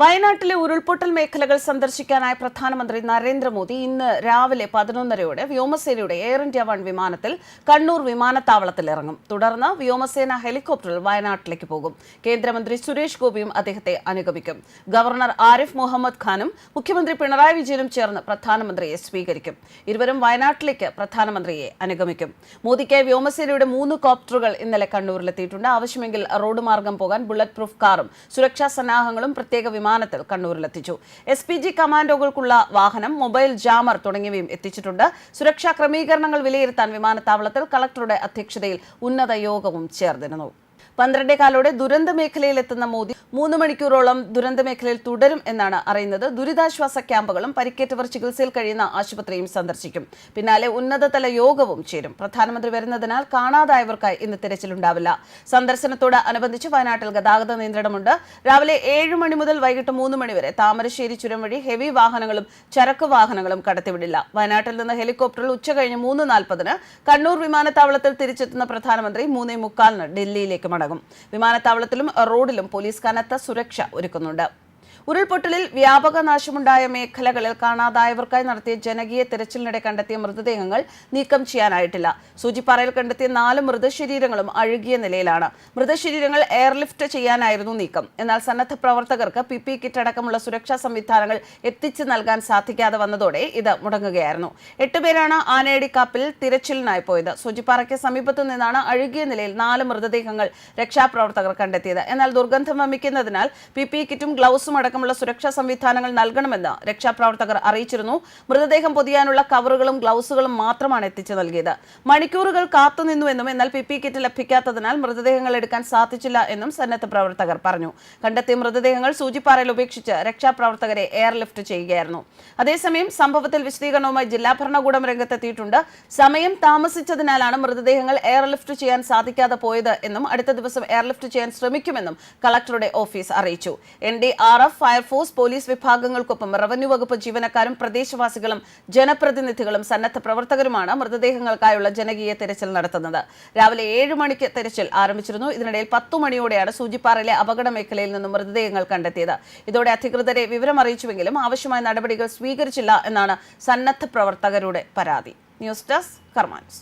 വയനാട്ടിലെ ഉരുൾപൊട്ടൽ മേഖലകൾ സന്ദർശിക്കാനായി പ്രധാനമന്ത്രി നരേന്ദ്രമോദി ഇന്ന് രാവിലെ പതിനൊന്നരയോടെ വ്യോമസേനയുടെ എയർ ഇന്ത്യ വൺ വിമാനത്തിൽ കണ്ണൂർ വിമാനത്താവളത്തിൽ ഇറങ്ങും. തുടർന്ന് വ്യോമസേന ഹെലികോപ്റ്ററിൽ വയനാട്ടിലേക്ക് പോകും. കേന്ദ്രമന്ത്രി സുരേഷ് ഗോപിയും അദ്ദേഹത്തെ അനുഗമിക്കും. ഗവർണർ ആരിഫ് മുഹമ്മദ് ഖാനും മുഖ്യമന്ത്രി പിണറായി വിജയനും ചേർന്ന് പ്രധാനമന്ത്രിയെ സ്വീകരിക്കും. ഇരുവരും വയനാട്ടിലേക്ക് പ്രധാനമന്ത്രിയെ അനുഗമിക്കും. മോദിക്കായി വ്യോമസേനയുടെ മൂന്ന് കോപ്റ്ററുകൾ ഇന്നലെ കണ്ണൂരിലെത്തിയിട്ടുണ്ട്. ആവശ്യമെങ്കിൽ റോഡ് മാർഗം പോകാൻ ബുള്ളറ്റ് പ്രൂഫ് കാറും സുരക്ഷാ സന്നാഹങ്ങളും പ്രത്യേക വിമാനത്തിൽ കണ്ണൂരിലെത്തിച്ചു. എസ് പി ജി കമാൻഡോകൾക്കുള്ള വാഹനം മൊബൈൽ ജാമർ തുടങ്ങിയവയും എത്തിച്ചിട്ടുണ്ട്. സുരക്ഷാ ക്രമീകരണങ്ങൾ വിലയിരുത്താൻ വിമാനത്താവളത്തിൽ കളക്ടറുടെ അധ്യക്ഷതയിൽ ഉന്നത യോഗവും ചേർന്നിരുന്നു. പന്ത്രണ്ടേ കാലോടെ ദുരന്ത മേഖലയിൽ എത്തുന്ന മോദി മൂന്ന് മണിക്കൂറോളം ദുരന്ത മേഖലയിൽ തുടരും എന്നാണ് അറിയുന്നത്. ദുരിതാശ്വാസ ക്യാമ്പുകളും പരിക്കേറ്റവർ ചികിത്സയിൽ കഴിയുന്ന ആശുപത്രിയും സന്ദർശിക്കും. പിന്നാലെ ഉന്നതതല യോഗവും ചേരും. പ്രധാനമന്ത്രി വരുന്നതിനാൽ കാണാതായവർക്കായി ഇന്ന് തിരച്ചിലുണ്ടാവില്ല. സന്ദർശനത്തോട് അനുബന്ധിച്ച് വയനാട്ടിൽ ഗതാഗത നിയന്ത്രണമുണ്ട്. രാവിലെ ഏഴ് മണി മുതൽ വൈകിട്ട് മൂന്ന് മണി വരെ താമരശ്ശേരി ചുരം വഴി ഹെവി വാഹനങ്ങളും ചരക്ക് വാഹനങ്ങളും കടത്തിവിടില്ല. വയനാട്ടിൽ നിന്ന് ഹെലികോപ്റ്ററിൽ ഉച്ച ഉച്ചകഴിഞ്ഞ് മൂന്ന് നാൽപ്പതിന് കണ്ണൂർ വിമാനത്താവളത്തിൽ തിരിച്ചെത്തുന്ന പ്രധാനമന്ത്രി മൂന്നേ മുക്കാലിന് ഡൽഹിയിലേക്ക് മടങ്ങും. വിമാനത്താവളത്തിലും റോഡിലും പോലീസ് കനത്ത സുരക്ഷ ഒരുക്കുന്നുണ്ട്. ഉരുൾപൊട്ടലിൽ വ്യാപക നാശമുണ്ടായ മേഖലകളിൽ കാണാതായവർക്കായി നടത്തിയ ജനകീയ തിരച്ചിലിനിടെ കണ്ടെത്തിയ മൃതദേഹങ്ങൾ നീക്കം ചെയ്യാനായിട്ടില്ല. സൂചിപ്പാറയിൽ കണ്ടെത്തിയ നാല് മൃതശരീരങ്ങളും അഴുകിയ നിലയിലാണ്. മൃതശരീരങ്ങൾ എയർലിഫ്റ്റ് ചെയ്യാനായിരുന്നു നീക്കം. എന്നാൽ സന്നദ്ധ പ്രവർത്തകർക്ക് പി പി കിറ്റ് അടക്കമുള്ള സുരക്ഷാ സംവിധാനങ്ങൾ എത്തിച്ചു നൽകാൻ സാധിക്കാതെ വന്നതോടെ ഇത് മുടങ്ങുകയായിരുന്നു. എട്ടുപേരാണ് ആനയടിക്കാപ്പിൽ തിരച്ചിലിനായി പോയത്. സൂചിപ്പാറയ്ക്ക് സമീപത്തു നിന്നാണ് അഴുകിയ നിലയിൽ നാല് മൃതദേഹങ്ങൾ രക്ഷാപ്രവർത്തകർ കണ്ടെത്തിയത്. എന്നാൽ ദുർഗന്ധം വമിക്കുന്നതിനാൽ പി പി കിറ്റും ഗ്ലൗസും അടക്കമുള്ള സുരക്ഷാ സംവിധാനങ്ങൾ നൽകണമെന്ന് രക്ഷാപ്രവർത്തകർ അറിയിച്ചിരുന്നു. മൃതദേഹം പൊതിയാനുള്ള കവറുകളും ഗ്ലൗസുകളും മാത്രമാണ് എത്തിച്ചു നൽകിയത്. മണിക്കൂറുകൾ കാത്തുനിന്നുവെന്നും എന്നാൽ പി പി കിറ്റ് ലഭിക്കാത്തതിനാൽ മൃതദേഹങ്ങൾ എടുക്കാൻ സാധിച്ചില്ല എന്നും സന്നദ്ധ പ്രവർത്തകർ പറഞ്ഞു. കണ്ടെത്തിയ മൃതദേഹങ്ങൾ സൂചിപ്പാറയിൽ ഉപേക്ഷിച്ച് രക്ഷാപ്രവർത്തകരെ എയർലിഫ്റ്റ് ചെയ്യുകയായിരുന്നു. അതേസമയം സംഭവത്തിൽ വിശദീകരണവുമായി ജില്ലാ ഭരണകൂടം രംഗത്തെത്തിയിട്ടുണ്ട്. സമയം താമസിച്ചതിനാലാണ് മൃതദേഹങ്ങൾ എയർലിഫ്റ്റ് ചെയ്യാൻ സാധിക്കാതെ പോയത് എന്നും അടുത്ത ദിവസം എയർലിഫ്റ്റ് ചെയ്യാൻ ശ്രമിക്കുമെന്നും കളക്ടറുടെ ഓഫീസ് അറിയിച്ചു. N D R F fire force police വിഭാഗങ്ങൾക്കൊപ്പം revenue വകുപ്പ് ജീവനക്കാരും പ്രദേശവാസികളും ജനപ്രതിനിധികളും സന്നദ്ധ പ്രവർത്തകരുമാണ് മൃതദേഹങ്ങൾക്കായുള്ള ജനകീയ തെരച്ചിൽ നടത്തുന്നത്. രാവിലെ ഏഴ് മണിക്ക് തെരച്ചിൽ ആരംഭിച്ചിരുന്നു. ഇതിനിടയിൽ പത്തു മണിയോടെയാണ് സൂചിപ്പാറയിലെ അപകട മേഖലയിൽ നിന്നും മൃതദേഹങ്ങൾ കണ്ടെത്തിയത്. ഇതോടെ അധികൃതരെ വിവരം അറിയിച്ചുവെങ്കിലും ആവശ്യമായ നടപടികൾ സ്വീകരിച്ചില്ല എന്നാണ് സന്നദ്ധ പ്രവർത്തകരുടെ പരാതി. News desk കർമാൻസ്